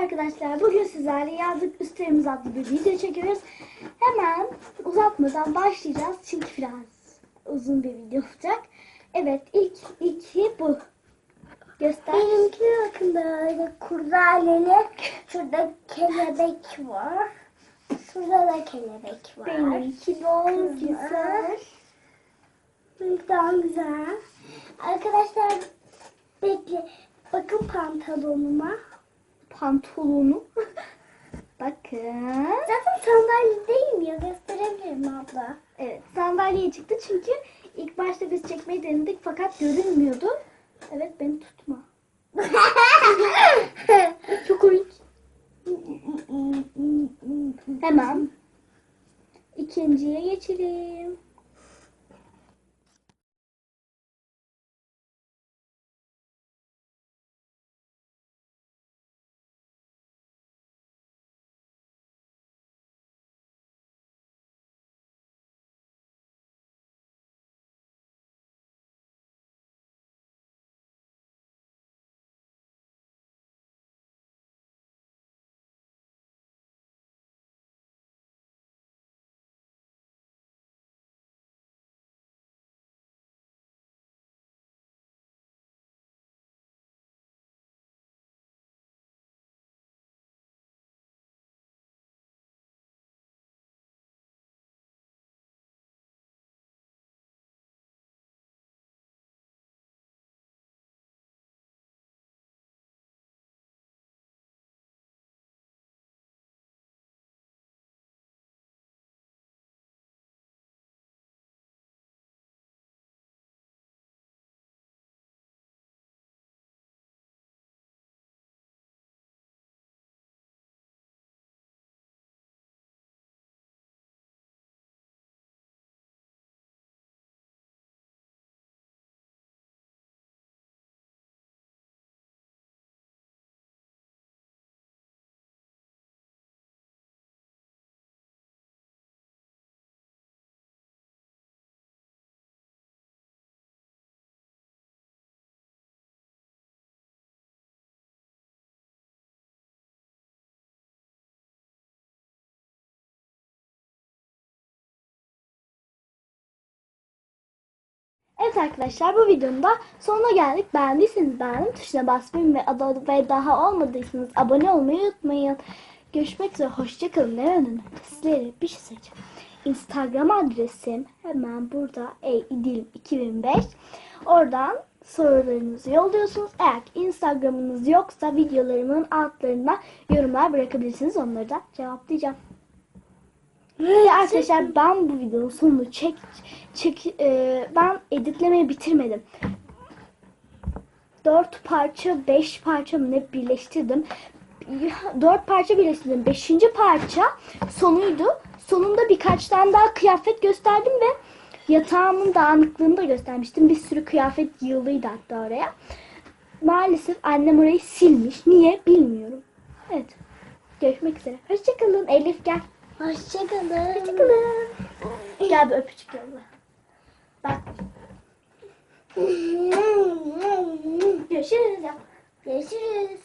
arkadaşlar. Bugün sizlerle yazlık üstlerimiz adlı bir video çekiyoruz. Hemen uzatmadan başlayacağız. Çünkü biraz uzun bir video olacak. Evet ilk iki bu. Göster. Benimki bakın böyle kurdaleli. Şurada kelebek var. Şurada da kelebek var. Benimki bol güzel. Daha güzel. Arkadaşlar bekle. Bakın pantolonuma. Pantolonu. Bakın. Zaten sandalyedeyim ya gösterebilirim abla. Evet sandalyeye çıktı çünkü ilk başta biz çekmeyi denedik fakat görünmüyordu. Evet beni tutma. Çok komik. Hemen ikinciye geçelim. Evet arkadaşlar bu videonun da sonuna geldik. Beğendiyseniz beğenin tuşuna basmayı ve ve daha olmadıysanız abone olmayı unutmayın. Görüşmek üzere. Hoşçakalın. Ne önemli. Sizlere bir şey söyleyeceğim. Instagram adresim hemen burada. Ey İdilim 2005. Oradan sorularınızı yolluyorsunuz. Eğer Instagram'ınız yoksa videolarımın altlarına yorumlar bırakabilirsiniz. Onları da cevaplayacağım. Ve arkadaşlar ben bu videonun sonunu çek çek e, ben editlemeyi bitirmedim. 4 parça 5 parça mı ne birleştirdim. 4 parça birleştirdim. 5. parça sonuydu. Sonunda birkaç tane daha kıyafet gösterdim ve yatağımın dağınıklığını da göstermiştim. Bir sürü kıyafet yığılıydı hatta oraya. Maalesef annem orayı silmiş. Niye bilmiyorum. Evet. Görüşmek üzere. Hoşçakalın. Elif gel. Hoşçakalın. Hoşçakalın. Gel bir öpücük yolla. Bak. Görüşürüz. Görüşürüz.